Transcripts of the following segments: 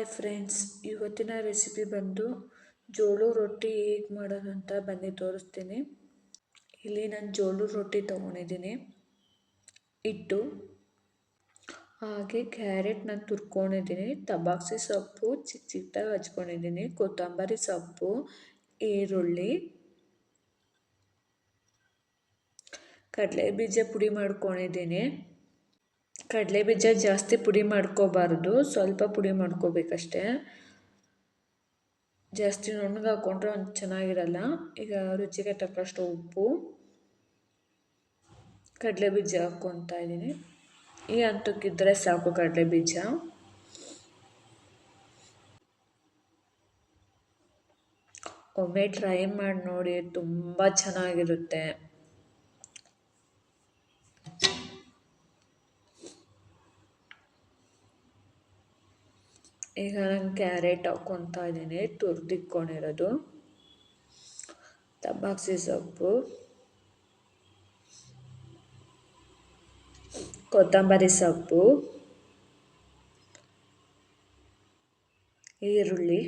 Hi friends, ಇವತ್ತಿನ recipe ಬಂದು ಜೋಳು ರೊಟ್ಟಿ ಹೇಗೆ ಮಾಡೋದು ಅಂತ ಬನ್ನಿ ತೋರಿಸ್ತೀನಿ. ಇಲ್ಲಿ ನಾನು ಜೋಳು ರೊಟ್ಟಿ ತೊಗೊಂಡಿದ್ದೀನಿ. ಇಟ್ಟು ಹಾಗೆ ಕ್ಯಾರೆಟ್ ನಾನು ತುರ್ಕೊಂಡಿದ್ದೀನಿ. ತಬಾಕ್ಸಿ ಸೊಪ್ಪು ಚಿಕ್ಕ ಚಿಕ್ಕದಾಗಿ ಹಚ್ಕೊಂಡಿದ್ದೀನಿ. ಕೊತ್ತಂಬರಿ ಸೊಪ್ಪು, ಈರುಳ್ಳಿ ಕಡಲೆ ಬೀಜ ಪುಡಿ ಮಾಡ್ಕೊಂಡಿದ್ದೀನಿ. ಕಡಲೆ ಬೀಜ ಜಾಸ್ತಿ ಪುಡಿ ಮಾಡ್ಕೋಬಾರ್ದು, ಸ್ವಲ್ಪ ಪುಡಿ ಮಾಡ್ಕೋಬೇಕಷ್ಟೆ. ಜಾಸ್ತಿ ನುಣ್ಣಗೆ ಹಾಕ್ಕೊಂಡ್ರೆ ಒಂದು ಚೆನ್ನಾಗಿರಲ್ಲ. ಈಗ ರುಚಿಗೆ ತಕ್ಕಷ್ಟು ಉಪ್ಪು ಕಡಲೆ ಬೀಜ ಹಾಕ್ಕೊತಾ ಇದ್ದೀನಿ. ಈ ಹಂತಕ್ಕಿದ್ರೆ ಸಾಕು ಕಡಲೆ ಬೀಜ ಒಮ್ಮೆ ಟ್ರೈ ಮಾಡಿ ನೋಡಿ, ತುಂಬ ಚೆನ್ನಾಗಿರುತ್ತೆ. ಈಗ ನಾನು ಕ್ಯಾರೆಟ್ ಹಾಕ್ಕೊತಾ ಇದ್ದೀನಿ ತುರಿದಿಕ್ಕೊಂಡಿರೋದು ತಬಾಕ್ಸಿ ಸೊಪ್ಪು. ಕೊತ್ತಂಬರಿ ಸೊಪ್ಪು. ಈರುಳ್ಳಿ.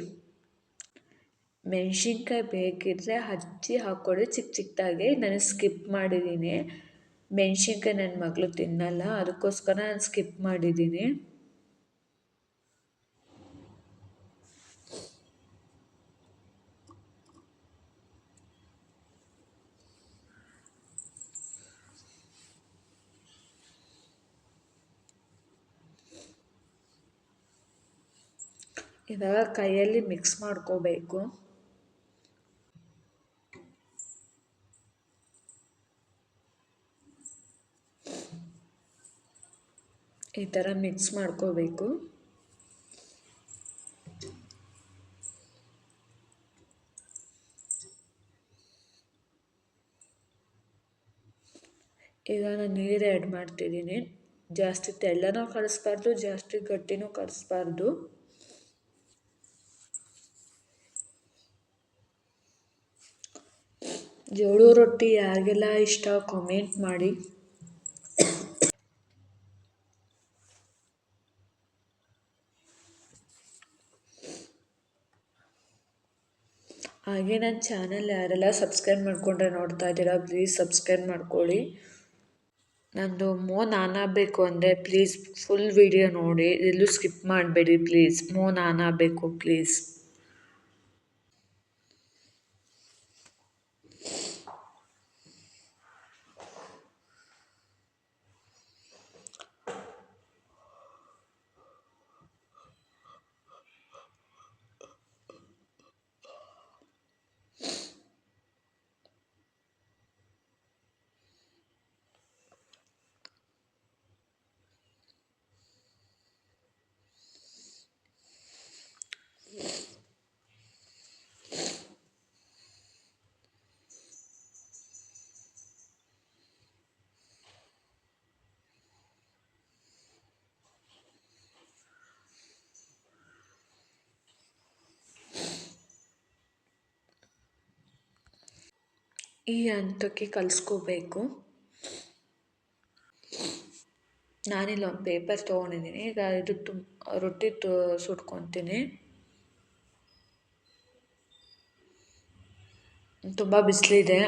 ಮೆಣಸಿನ್ಕಾಯಿ ಬೇಕಿದ್ದರೆ ಹಚ್ಚಿ ಹಾಕ್ಕೊಡಿ ಚಿಕ್ಕ ಚಿಕ್ಕದಾಗಿ. ನಾನು ಸ್ಕಿಪ್ ಮಾಡಿದ್ದೀನಿ. ಮೆಣಸಿನ್ಕಾಯಿ ನನ್ನ ಮಗಳು ತಿನ್ನಲ್ಲ, ಅದಕ್ಕೋಸ್ಕರ ನಾನು ಸ್ಕಿಪ್ ಮಾಡಿದ್ದೀನಿ. ಇವಾಗ ಕೈಯಲ್ಲಿ ಮಿಕ್ಸ್ ಮಾಡ್ಕೋಬೇಕು. ಈ ಥರ ಮಿಕ್ಸ್ ಮಾಡ್ಕೋಬೇಕು. ಈಗ ನಾನು ನೀರು ಆ್ಯಡ್ ಮಾಡ್ತಿದ್ದೀನಿ. ಜಾಸ್ತಿ ತೆಳ್ಳನೂ ಕಳಿಸ್ಬಾರ್ದು ಜಾಸ್ತಿ ಗಟ್ಟಿನೂ ಕಳಿಸ್ಬಾರ್ದು ಜೋಳು ರೊಟ್ಟಿ ಯಾರಿಗೆಲ್ಲ ಇಷ್ಟ ಕಾಮೆಂಟ್ ಮಾಡಿ. ಹಾಗೆ ನನ್ನ ಚಾನಲ್ ಯಾರೆಲ್ಲ ಸಬ್ಸ್ಕ್ರೈಬ್ ಮಾಡಿಕೊಂಡ್ರೆ ನೋಡ್ತಾ ಇದ್ದೀರಾ ಪ್ಲೀಸ್ ಸಬ್ಸ್ಕ್ರೈಬ್ ಮಾಡ್ಕೊಳ್ಳಿ. ನಂದು ಮೋ ನಾನಾ ಆಗಬೇಕು ಅಂದರೆ ಪ್ಲೀಸ್ ಫುಲ್ ವಿಡಿಯೋ ನೋಡಿ, ಎಲ್ಲೂ ಸ್ಕಿಪ್ ಮಾಡಬೇಡಿ ಪ್ಲೀಸ್ ಮೋ ನಾನಾ ಆಗಬೇಕು ಪ್ಲೀಸ್ ಈ ಹಂತಕ್ಕೆ ಕಲಿಸ್ಕೋಬೇಕು. ನಾನಿಲ್ಲಿ ಒಂದು ಪೇಪರ್ ತೊಗೊಂಡಿದ್ದೀನಿ. ಈಗ ಇದು ತುಂಬ ರೊಟ್ಟಿ ತು, ಸುಟ್ಕೊತೀನಿ. ತುಂಬ ಬಿಸಿಲಿದೆ.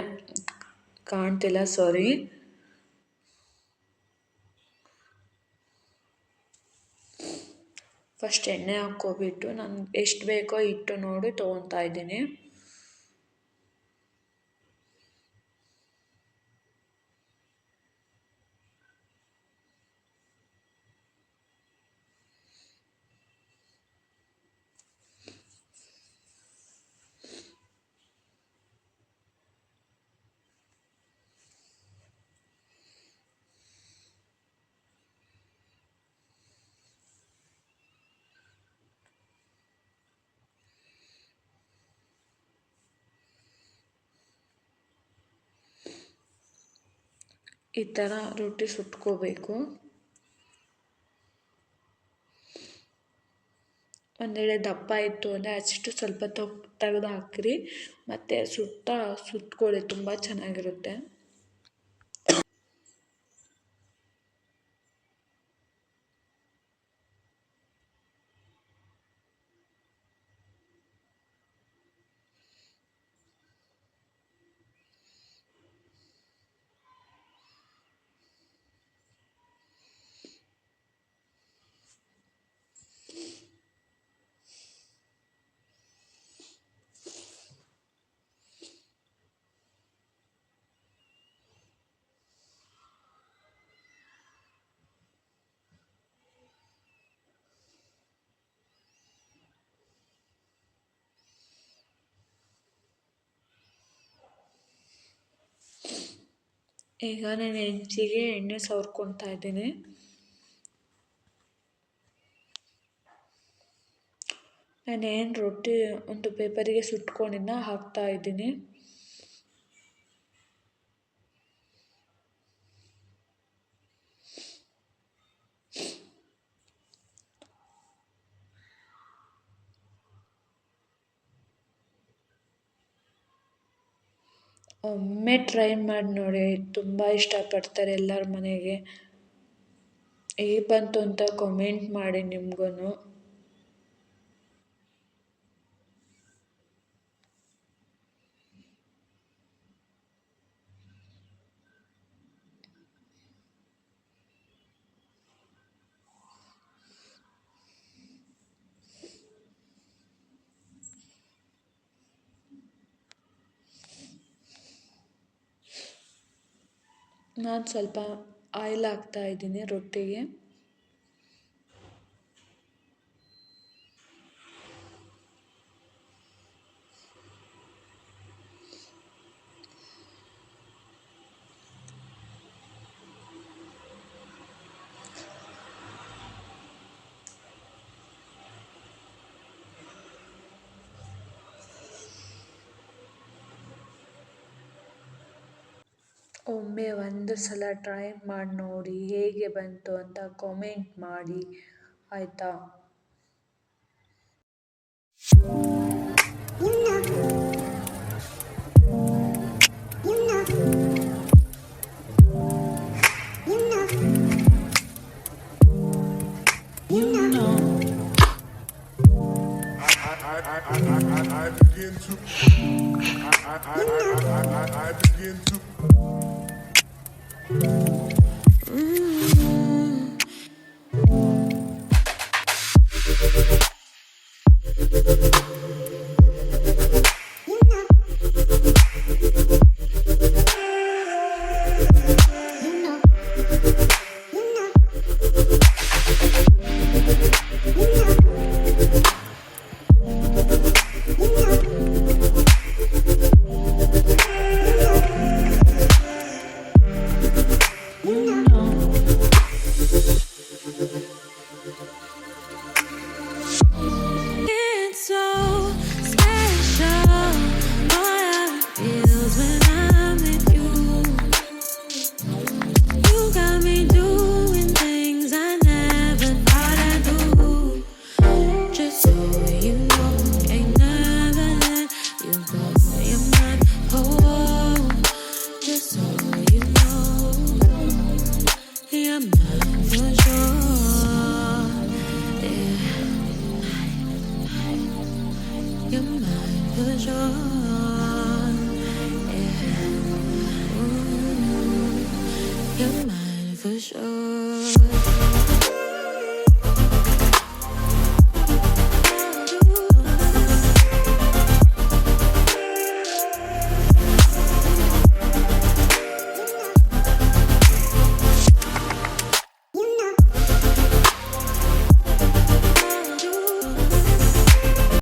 ಕಾಣ್ತಿಲ್ಲ ಸಾರಿ ಫಸ್ಟ್ ಎಣ್ಣೆ ಹಾಕ್ಕೋಬಿಟ್ಟು ನಾನು ಎಷ್ಟು ಬೇಕೋ ಇಟ್ಟು ನೋಡಿ ತೊಗೊತಾ ಇದ್ದೀನಿ. ಈ ಥರ ರೊಟ್ಟಿ ಸುಟ್ಕೋಬೇಕು. ಒಂದೆಡೆ ದಪ್ಪ ಇತ್ತು ಅಂದರೆ ಅಷ್ಟು ಸ್ವಲ್ಪ ತೆಗ್ದು ಹಾಕಿರಿ. ಮತ್ತು ಸುಟ್ಟ ಸುಟ್ಕೊಳ್ಳಿ, ತುಂಬ ಚೆನ್ನಾಗಿರುತ್ತೆ. ಈಗ ನಾನು ಹೆಂಚಿಗೆ ಎಣ್ಣೆ ಸವರ್ಕೊತಾ ಇದ್ದೀನಿ. ನಾನೇನು ರೊಟ್ಟಿ ಒಂದು ಪೇಪರಿಗೆ ಸುಟ್ಕೊಂಡಿದ್ದ ಹಾಕ್ತಾ ಇದ್ದೀನಿ. ಒಮ್ಮೆ ಟ್ರೈ ಮಾಡಿ ನೋಡಿ ತುಂಬ ಇಷ್ಟಪಡ್ತಾರೆ ಎಲ್ಲರ ಮನೆಗೆ. ಹೇಗೆ ಬಂತು ಅಂತ ಕಮೆಂಟ್ ಮಾಡಿ ನಿಮ್ಗೂ ನಾನು ಸ್ವಲ್ಪ ಆಯಿಲ್ ಹಾಕ್ತಾ ಇದ್ದೀನಿ ರೊಟ್ಟಿಗೆ. ಒಮ್ಮೆ ಒಂದು ಸಲ ಟ್ರೈ ಮಾಡಿ ನೋಡಿ ಹೇಗೆ ಬಂತು ಅಂತ ಕಾಮೆಂಟ್ ಮಾಡಿ ಆಯಿತಾ I begin to Thank you.